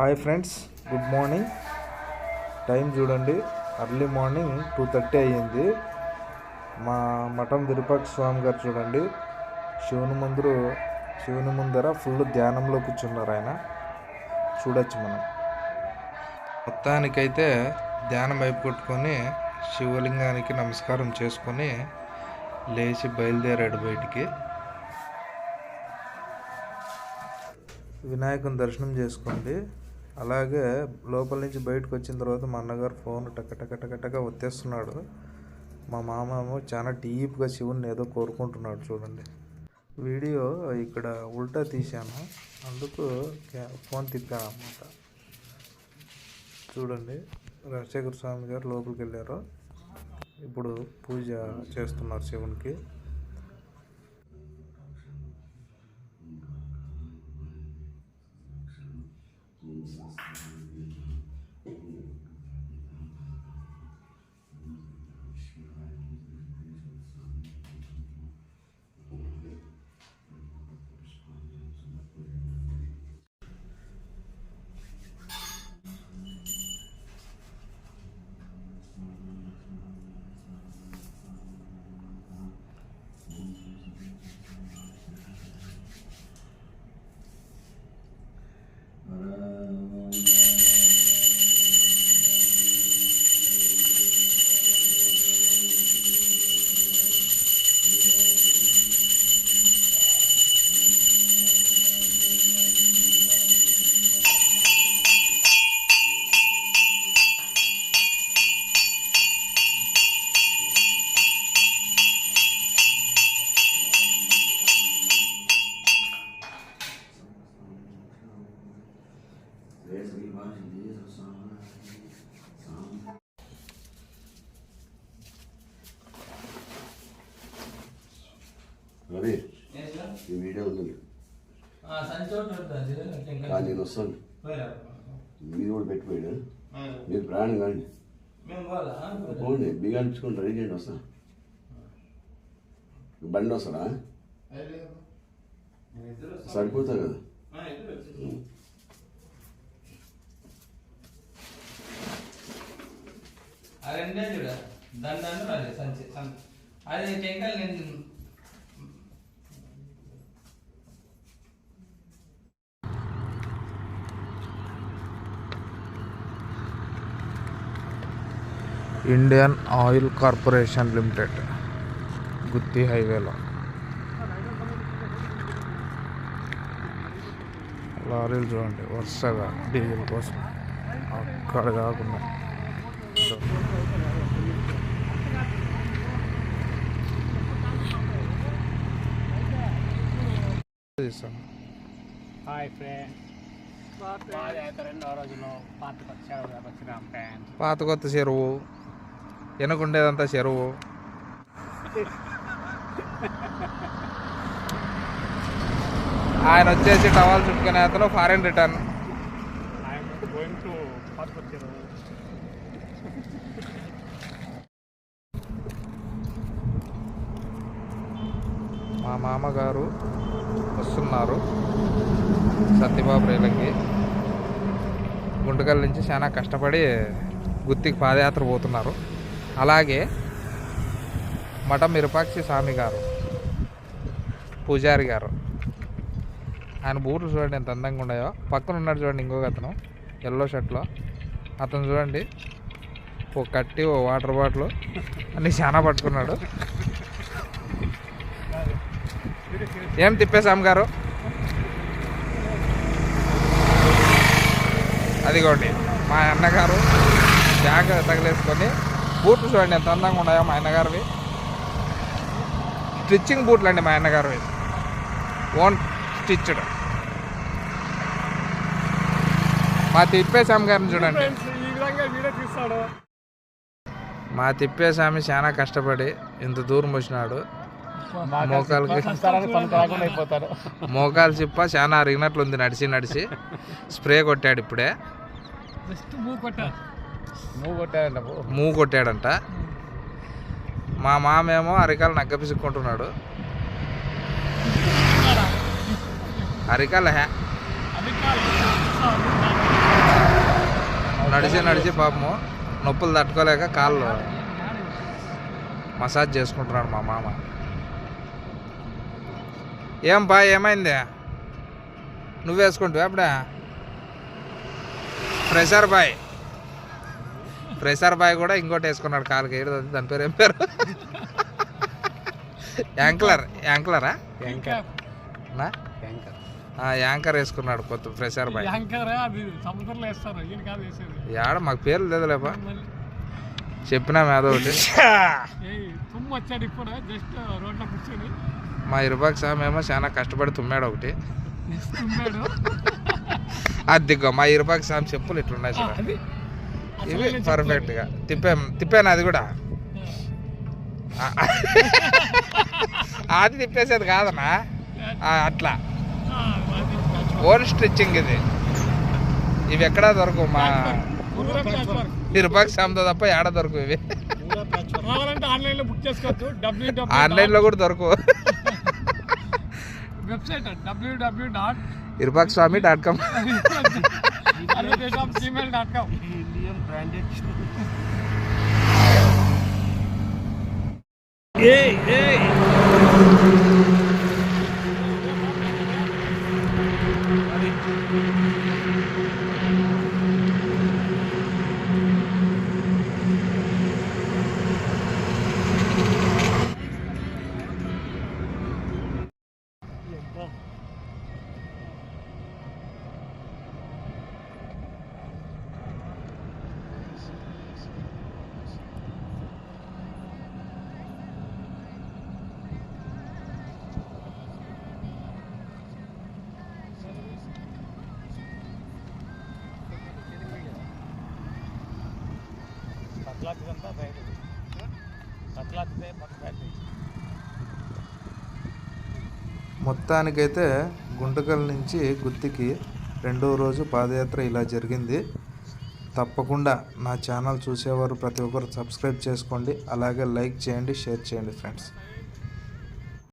Hi friends good morning. Time చూడండి early morning two thirty అయ్యింది. మా మఠం విరూపాక్ష స్వామి గారు చూడండి శివుని ముందు శివుని ముందర ఫుల్ ధ్యానంలో కూర్చున్నారు ఆయన. చూడొచ్చు మనం. మొత్తానికైతే ధ్యానం వైపు కొట్టుకొని శివలింగానికి నమస్కారం చేసుకొని లేచి బయలుదేరాడు బయటికి. వినాయకుని దర్శనం చేసుకోండి. అలాగే లోపల నుంచి బయటకు వచ్చిన తర్వాత మా అన్నగారు ఫోన్ టక టక టక టక మా మామ ఏమో చాలా డీప్గా శివుని ఏదో కోరుకుంటున్నాడు చూడండి. వీడియో ఇక్కడ ఉల్టా తీశాను. అందుకు ఫోన్ తిప్పాను అన్నమాట. చూడండి రాజశేఖర స్వామి గారు లోపలికి వెళ్ళారు. ఇప్పుడు పూజ చేస్తున్నారు శివునికి. రవి ఈ వీడియో ఉంది నేను వస్తాను. మీరు కూడా పెట్టిపోయాడు మీరు ప్రయాణం కానీ పోండి బిగా అనిపించుకొని రెడీ చేయండి వస్తా. బండి వస్తాడా సరిపోతుంది కదా? అదంటే చూడ. దండాన్ని రాలేదు సంచి అది టెంకాయలు నేను Indian oil corporation limited Gooty హైవేలో. లారీలు చూడండి వరుసగా డీజిల్ కోసం. అక్కడ కాకుండా. Hi friends. పాత కొత్త చెరువు వెనకుండేదంతా చెరువు. ఆయన వచ్చేసి టవాల్ చుట్టుకునే అతను ఫారెన్ రిటర్న్. మా మామగారు వస్తున్నారు. సత్యబాబు రైలకి గుంటకల్ నుంచి చాలా కష్టపడి గుత్తికి పాదయాత్ర పోతున్నారు. అలాగే మఠం విరూపాక్షి స్వామి గారు పూజారి గారు. ఆయన బూట్లు చూడండి ఎంత అందంగా ఉన్నాయో. పక్కన ఉన్నాడు చూడండి ఇంకొక అతను ఎల్లో షర్ట్లో అతను చూడండి ఓ కట్టి ఓ వాటర్ బాటిల్ అన్నీ చాలా పట్టుకున్నాడు. ఏం తిప్పేశాం గారు? అదిగోండి మా అన్నగారు బ్యాగ్ తగిలేసుకొని బూట్లు చూడండి ఎంత అందంగా ఉన్నాయో మా అన్నగారివి. స్టిచ్చింగ్ బూట్లు అండి మా అన్నగారివి. Own stitched. మా తిప్పేశాం గారిని చూడండి. ఈ విధంగా వీడియో తీస్తాడు. మా తిప్పేశామి చాలా కష్టపడి ఇంత దూరం వచ్చినాడు. అయిపోతారు. మోకాలు చిప్ప చాలా అరిగినట్లుంది నడిచి నడిచి. స్ప్రే కొట్టాడు ఇప్పుడే. జస్ట్ మూవ్ కొట్టాడు మూవ్ కొట్టాడంట మా మామేమో అరికాలు నగ్గ పిసుక్కుంటున్నాడు అరికాల. హ్యా నడిచి నడిచి పాపము నొప్పులు తట్టుకోలేక కాళ్ళు మసాజ్ చేసుకుంటున్నాడు మా మామ. ఏం బా ఏమైంది? నువ్వేసుకుంటావు వేసుకుంటావు ప్రెషర్ బాయ్. ప్రెషర్ బాయ్ కూడా ఇంకోటి వేసుకున్నాడు కాలుకి ఏడు దాని పేరు ఏం పేరు? యాంక్లర్ యాంక్లరా? యాంకర్. యాంకర్. ఆ, యాంకర్ వేసుకున్నాడు కొత్త ప్రెషర్ బాయ్. యాంకర్ అది సముద్రంలో వేస్తారు ఈయన కాదు వేసేది. యాడ మాకు పేర్లు లేదులేపా. చెప్పినా ఏదో ఒకటి. మా ఇరుబాక్ సామ్ ఏమో చాలా కష్టపడి తుమ్మాడు ఒకటి. తుమ్మాడు. అదిగో మా ఇరుబాక్ సామ్ చెప్పులు ఇట్లున్నాయి అది. ఇవి పర్ఫెక్ట్గా. తిప్పా తిప్పాను అది కూడా? ఆ, అది తిప్పేసేది కాదనా అట్లా. ఓన్ స్టిచ్చింగ్ ఇది. ఇవి ఎక్కడా దొరకవు మా సామ్తో తప్ప ఏడ దొరకవు ఇవి? కావాలంటే ఆన్లైన్లో బుక్ చేసుకోవచ్చు డబ్ల్యూ ఆన్లైన్లో కూడా దొరకవు. Website W W dot ఇరుబాక్ Swami dot com Gmail dot com మొత్తానికైతే గుంటకల్ నుంచి గుత్తికి రెండో రోజు పాదయాత్ర ఇలా జరిగింది. తప్పకుండా నా ఛానల్ చూసేవారు ప్రతి ఒక్కరు సబ్స్క్రైబ్ చేసుకోండి. అలాగే లైక్ చేయండి షేర్ చేయండి ఫ్రెండ్స్.